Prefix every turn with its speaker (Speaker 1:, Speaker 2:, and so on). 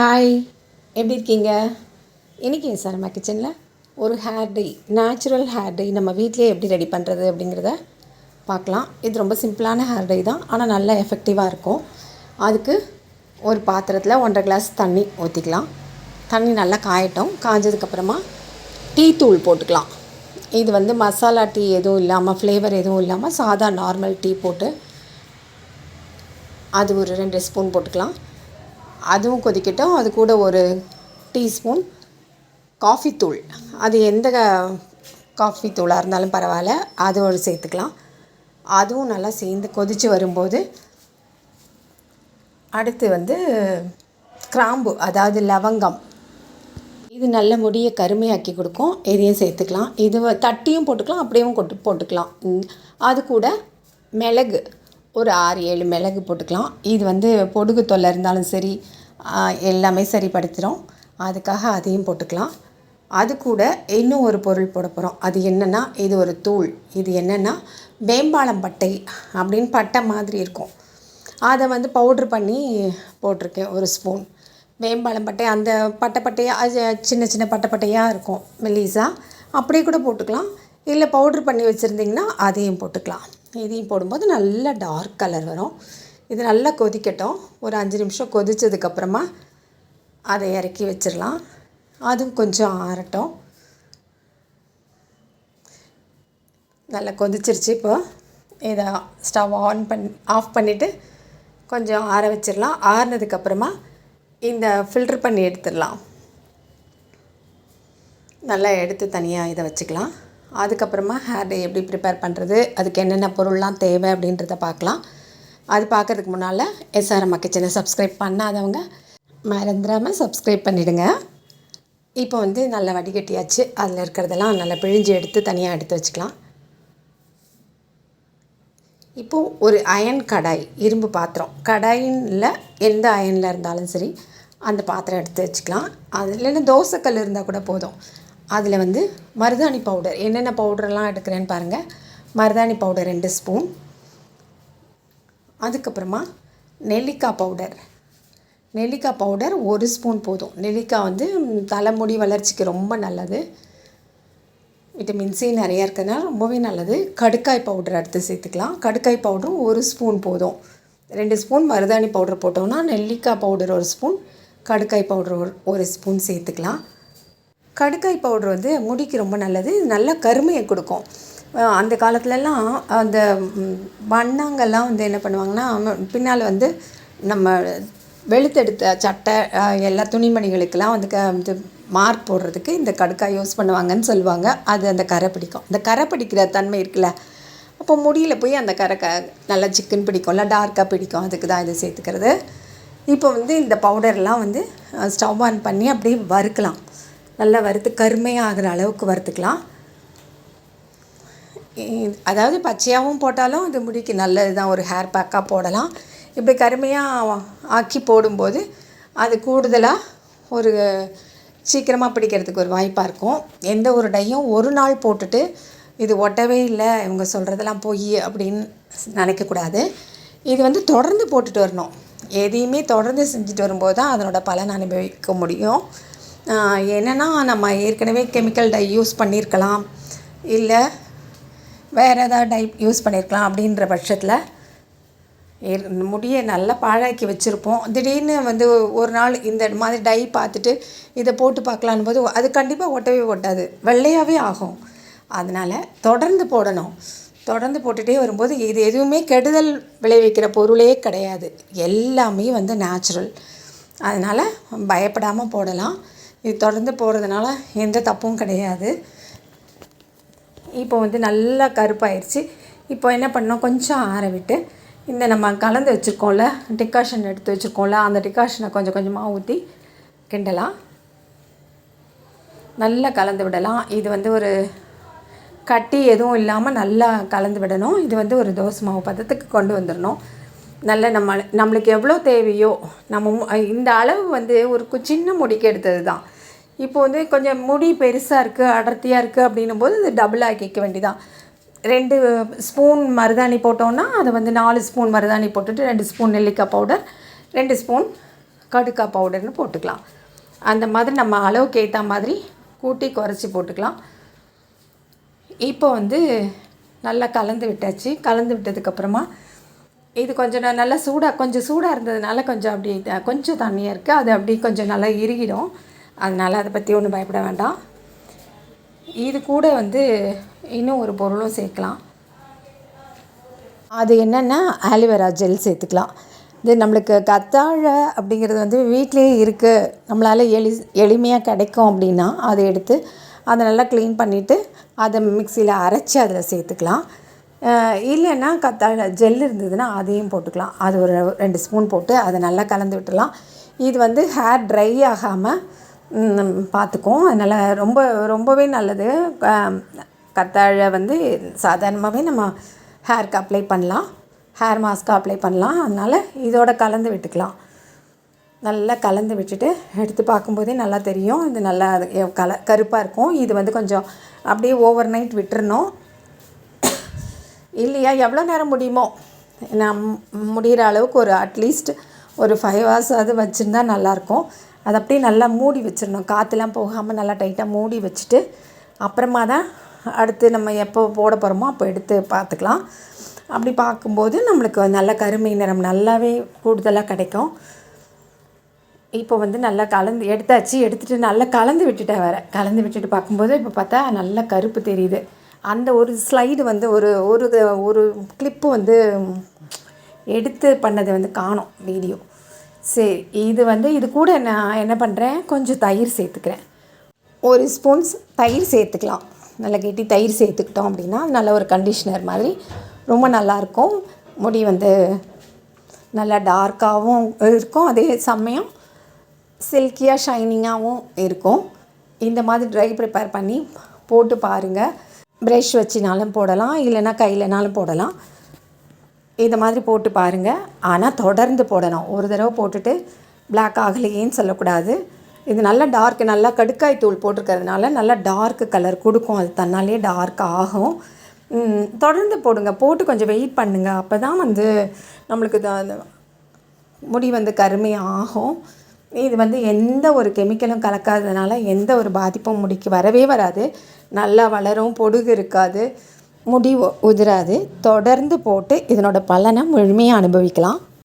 Speaker 1: Hi எப்படி இருக்கீங்க? இன்றைக்கி சார் நம்ம கிச்சனில் ஒரு hair dye natural hair dye நம்ம வீட்டிலேயே எப்படி ரெடி பண்ணுறது அப்படிங்கிறத பார்க்கலாம். இது ரொம்ப சிம்பிளான ஹேர் டை தான் ஆனால் நல்லா எஃபெக்டிவாக இருக்கும். அதுக்கு ஒரு பாத்திரத்தில் ஒன்றரை கிளாஸ் தண்ணி ஊற்றிக்கலாம் தண்ணி நல்லா காயட்டும். காஞ்சதுக்கப்புறமா டீ தூள் போட்டுக்கலாம். இது வந்து மசாலா டீ எதுவும் இல்லாமல் ஃப்ளேவர் எதுவும் இல்லாமல் சாதா நார்மல் டீ போட்டு அது ஒரு ரெண்டு ஸ்பூன் போட்டுக்கலாம். அதுவும் கொதிக்கட்டும். அது கூட ஒரு டீஸ்பூன் காஃபி தூள். அது எந்த காஃபி தூளாக இருந்தாலும் பரவாயில்ல. அது ஒரு சேர்த்துக்கலாம். அதுவும் நல்லா சேர்ந்து கொதித்து வரும்போது அடுத்து வந்து கிராம்பு அதாவது லவங்கம். இது நல்ல முடியை கருமையாக்கி கொடுக்கும். இதையும் சேர்த்துக்கலாம். இது தட்டியும் போட்டுக்கலாம். அப்படியும் கொட்டு போட்டுக்கலாம். அது கூட மிளகு. ஒரு ஆறு ஏழு மிளகு போட்டுக்கலாம். இது வந்து பொடுகு தொல்லை இருந்தாலும் சரி எல்லாமே சரிப்படுத்திடும் அதுக்காக அதையும் போட்டுக்கலாம். அது கூட இன்னும் ஒரு பொருள் போட போகிறோம் அது என்னென்னா இது ஒரு தூள். இது என்னென்னா வேம்பாலம் பட்டை அப்படின்னு பட்டை மாதிரி இருக்கும். அதை வந்து பவுட்ரு பண்ணி போட்டிருக்கேன் ஒரு ஸ்பூன் வேம்பாளம் பட்டை அந்த பட்டை பட்டையாக அது சின்ன சின்ன பட்டை பட்டையாக இருக்கும் மெல்லிஸா அப்படியே கூட போட்டுக்கலாம். இல்லை பவுட்ரு பண்ணி வச்சுருந்திங்கன்னா அதையும் போட்டுக்கலாம். இதையும் போடும்போது நல்ல டார்க் கலர் வரும். இது நல்லா கொதிக்கட்டும். ஒரு அஞ்சு நிமிஷம் கொதித்ததுக்கப்புறமா அதை இறக்கி வச்சிடலாம். அதுவும் கொஞ்சம் ஆறட்டும். நல்லா கொதிச்சிருச்சு இப்போ. இதை ஸ்டவ் ஆன் பண் ஆஃப் பண்ணிவிட்டு கொஞ்சம் ஆற வச்சிடலாம். ஆறினதுக்கப்புறமா இந்த ஃபில்டர் பண்ணி எடுத்துடலாம். நல்லா எடுத்து தனியாக இதை வச்சுக்கலாம். அதுக்கப்புறமா ஹேர் டே எப்படி ப்ரிப்பேர் பண்ணுறது அதுக்கு என்னென்ன பொருள்லாம் தேவை அப்படின்றத பார்க்கலாம். அது பார்க்கறதுக்கு முன்னால் எஸ்ஆர்எம் கிச்சனை சப்ஸ்கிரைப் பண்ணாதவங்க மறந்துடாமல் சப்ஸ்கிரைப் பண்ணிவிடுங்க இப்போ வந்து நல்லா வடிகட்டியாச்சு. அதில் இருக்கிறதெல்லாம் நல்லா பிழிஞ்சு எடுத்து தனியாக எடுத்து வச்சுக்கலாம். இப்போது ஒரு அயன் கடாய் இரும்பு பாத்திரம். கடாயின்ல எந்த அயனில் இருந்தாலும் சரி அந்த பாத்திரம் எடுத்து வச்சுக்கலாம். அது இல்லைன்னா தோசைக்கல் இருந்தால் கூட போதும். அதில் வந்து மருதாணி பவுடர் என்னென்ன பவுடர்லாம் எடுக்கிறேன்னு பாருங்கள் மருதாணி பவுடர் ரெண்டு ஸ்பூன் அதுக்கப்புறமா நெல்லிக்காய் பவுடர். நெல்லிக்காய் பவுடர் ஒரு ஸ்பூன் போதும். நெல்லிக்காய் வந்து தலைமுடி வளர்ச்சிக்கு ரொம்ப நல்லது. விட்டமின் சி நிறையா இருக்கிறதுனால ரொம்பவே நல்லது. கடுக்காய் பவுடர் அடுத்து சேர்த்துக்கலாம். கடுக்காய் பவுடரும் ஒரு ஸ்பூன் போதும். ரெண்டு ஸ்பூன் மருதாணி பவுடர் போட்டோம்னா நெல்லிக்காய் பவுடர் ஒரு ஸ்பூன் கடுக்காய் பவுடர் ஒரு ஒரு ஸ்பூன் சேர்த்துக்கலாம். கடுக்காய் பவுடர் வந்து முடிக்கு ரொம்ப நல்லது. நல்லா நல்ல கருமையை கொடுக்கும். அந்த காலத்துலலாம் அந்த ம், வண்ணாங்கெல்லாம் வந்து என்ன பண்ணுவாங்கன்னா பின்னால் வந்து நம்ம வெளுத்தெடுத்த சட்டை எல்லா துணிமணிகளுக்கெல்லாம் வந்து க இது மார்க் போடுறதுக்கு இந்த கடுக்காய் யூஸ் பண்ணுவாங்கன்னு சொல்லுவாங்க. அது அந்த கரை பிடிக்கும். அந்த கரை பிடிக்கிற தன்மை இருக்குல்ல. அப்போ முடியல போய் அந்த கரை க நல்லா சிக்கன் பிடிக்கும்ல டார்க்காக பிடிக்கும். அதுக்கு தான் இதை சேர்த்துக்கிறது. இப்போ வந்து இந்த பவுடர்லாம் வந்து ஸ்டவ் ஆன் பண்ணி அப்படியே வறுக்கலாம். நல்லா வறுத்து கருமையாக ஆகிற அளவுக்கு வறுத்துக்கலாம். அதாவது பச்சையாகவும் போட்டாலும் இது முடிக்கு நல்லது தான் ஒரு ஹேர் பேக்காக போடலாம். இப்படி கருமையாக ஆக்கி போடும்போது அது கூடுதலாக ஒரு சீக்கிரமாக பிடிக்கிறதுக்கு ஒரு வாய்ப்பாக இருக்கும். எந்த ஒரு டையும் ஒரு நாள் போட்டுட்டு இது ஒட்டவே இல்லை இவங்க சொல்கிறதெல்லாம் பொய் அப்படின்னு நினைக்கக்கூடாது இது வந்து தொடர்ந்து போட்டுட்டு வரணும். எதையுமே தொடர்ந்து செஞ்சுட்டு வரும்போது தான் அதனோட பலன் அனுபவிக்க முடியும். என்னென்னா நம்ம ஏற்கனவே கெமிக்கல் டை யூஸ் பண்ணியிருக்கலாம். இல்லை வேறு ஏதாவது டைப் யூஸ் பண்ணியிருக்கலாம் அப்படின்ற பட்சத்தில் முடியை நல்லா பாழாக்கி வச்சுருப்போம். திடீர்னு வந்து ஒரு நாள் இந்த மாதிரி டை பார்த்துட்டு இதை போட்டு பார்க்கலான்னு போது அது கண்டிப்பாக ஒட்டவே ஒட்டாது. வெள்ளையாகவே ஆகும். அதனால் தொடர்ந்து போடணும். தொடர்ந்து போட்டுகிட்டே வரும்போது இது எதுவுமே கெடுதல் விளைவிக்கிற பொருளே கிடையாது. எல்லாமே வந்து நேச்சுரல் அதனால் பயப்படாமல் போடலாம். இது தொடர்ந்து போடுறதுனால எந்த தப்பும் கிடையாது. இப்போ வந்து நல்லா கருப்பாயிருச்சு. இப்போ என்ன பண்ணோம் கொஞ்சம் ஆற விட்டு இந்த நம்ம கலந்து வச்சுருக்கோம்ல டிகாஷன் எடுத்து வச்சுருக்கோம்ல அந்த டிகாஷனை கொஞ்சம் கொஞ்சமாக ஊற்றி கிண்டலாம். நல்லா கலந்து விடலாம். இது வந்து ஒரு கட்டி எதுவும் இல்லாமல் நல்லா கலந்து விடணும். இது வந்து ஒரு தோசை மாவு பதத்துக்கு கொண்டு வந்துடணும் நல்ல நம்ம நம்மளுக்கு எவ்வளோ தேவையோ நம்ம இந்த அளவு வந்து ஒரு கு- சின்ன முடிக்கு எடுத்தது தான் இப்போ வந்து கொஞ்சம் முடி பெருசாக இருக்குது அடர்த்தியாக இருக்குது அப்படின்னும் போது இது டபுள் ஆக்கிக்க வேண்டிதான் ரெண்டு ஸ்பூன் மருதாணி போட்டோன்னா அதை வந்து நாலு ஸ்பூன் மருதாணி போட்டுட்டு ரெண்டு ஸ்பூன் நெல்லிக்காய் பவுடர் ரெண்டு ஸ்பூன் கடுக்காய் பவுடர்னு போட்டுக்கலாம். அந்த மாதிரி நம்ம அளவுக்கு ஏற்ற மாதிரி கூட்டி குறைச்சி போட்டுக்கலாம். இப்போ வந்து நல்லா கலந்து விட்டாச்சு. கலந்து விட்டதுக்கப்புறமா இது கொஞ்சம் நல்லா சூடாக கொஞ்சம் சூடாக இருந்ததுனால கொஞ்சம் அப்படி த- கொஞ்சம் தண்ணியாக இருக்குது அது அப்படி கொஞ்சம் நல்லா இறுகிடும். அதனால் அதை பற்றி ஒன்றும் பயப்பட வேண்டாம். இது கூட வந்து இன்னும் ஒரு பொருளும் சேர்க்கலாம். அது என்னென்னா ஆலிவேரா ஜெல் சேர்த்துக்கலாம். இது நம்மளுக்கு கத்தாழை அப்படிங்கிறது வந்து வீட்டிலேயே இருக்குது நம்மளால் எளி எளிமையாக கிடைக்கும் அப்படின்னா அதை எடுத்து அதை நல்லா க்ளீன் பண்ணிவிட்டு அதை மிக்சியில் அரைச்சி அதில் சேர்த்துக்கலாம். இல்லைன்னா கத்தாழை ஜெல் இருந்ததுன்னா அதையும் போட்டுக்கலாம். அது ஒரு ரெண்டு ஸ்பூன் போட்டு அதை நல்லா கலந்து விட்டுலாம் இது வந்து ஹேர் ட்ரை ஆகாமல் பார்த்துக்கும் அதனால் ரொம்ப ரொம்பவே நல்லது. கத்தாழை வந்து சாதாரணமாகவே நம்ம ஹேருக்கு அப்ளை பண்ணலாம். ஹேர் மாஸ்க்கு அப்ளை பண்ணலாம். அதனால் இதோட கலந்து விட்டுக்கலாம். நல்லா கலந்து விட்டுட்டு எடுத்து பார்க்கும்போதே நல்லா தெரியும். இது நல்லா கல கருப்பாக இருக்கும். இது வந்து கொஞ்சம் அப்படியே ஓவர் நைட் விட்டுறணும். இல்லையா? எவ்வளோ நேரம் முடியுமோ? நான் முடிகிற அளவுக்கு ஒரு அட்லீஸ்ட் ஒரு ஃபைவ் ஹவர்ஸ் அது வச்சுருந்தா நல்லாயிருக்கும் அதை அப்படியே நல்லா மூடி வச்சிடணும். காற்றுலாம் போகாமல் நல்லா டைட்டாக மூடி வச்சுட்டு அப்புறமா தான் அடுத்து நம்ம எப்போ போட போகிறோமோ அப்போ எடுத்து பார்த்துக்கலாம். அப்படி பார்க்கும்போது நம்மளுக்கு நல்ல கருமை நிறம் நல்லாவே கூடுதலாக கிடைக்கும். இப்போ வந்து நல்லா கலந்து எடுத்தாச்சு எடுத்துகிட்டு நல்லா கலந்து விட்டுட்டேன் வேறு. கலந்து விட்டுட்டு பார்க்கும்போது இப்போ பார்த்தா நல்லா கருப்பு தெரியுது. அந்த ஒரு ஸ்லைடு வந்து ஒரு ஒரு ஒரு கிளிப்பு வந்து எடுத்து பண்ணது வந்து காணோம் வீடியோ சரி இது வந்து இது கூட நான் என்ன பண்ணுறேன் கொஞ்சம் தயிர் சேர்த்துக்கிறேன். ஒரு ஸ்பூன்ஸ் தயிர் சேர்த்துக்கலாம். நல்லா கெட்டி தயிர் சேர்த்துக்கிட்டோம் அப்படின்னா நல்ல ஒரு கண்டிஷ்னர் மாதிரி. ரொம்ப நல்லாயிருக்கும். முடி வந்து நல்லா டார்க்காகவும் இருக்கும். அதே சமயம் சில்கியாக ஷைனிங்காகவும் இருக்கும். இந்த மாதிரி ட்ரை ப்ரிப்பேர் பண்ணி போட்டு பாருங்கள் ப்ரெஷ் வச்சினாலும் போடலாம் இல்லைன்னா கையிலனாலும் போடலாம். இந்த மாதிரி போட்டு பாருங்கள் ஆனால் தொடர்ந்து போடணும். ஒரு தடவை போட்டுட்டு பிளாக் ஆகலையேன்னு சொல்லக்கூடாது. இது நல்லா டார்க் நல்லா கடுக்காய் தூள் போட்டிருக்கிறதுனால நல்லா டார்க் கலர் கொடுக்கும். அது தன்னாலே டார்க் ஆகும். தொடர்ந்து போடுங்க. போட்டு கொஞ்சம் வெயிட் பண்ணுங்கள் அப்போ தான் வந்து நம்மளுக்கு த- அந்த முடி வந்து கருமை ஆகும். இது வந்து எந்த ஒரு கெமிக்கலும் கலக்காததுனால எந்த ஒரு பாதிப்பும் முடிக்கு வரவே வராது. நல்லா வளரும் பொடுகு இருக்காது. முடி உ- உதிராது. தொடர்ந்து போட்டு இதனோட பலனை முழுமையாக அனுபவிக்கலாம்.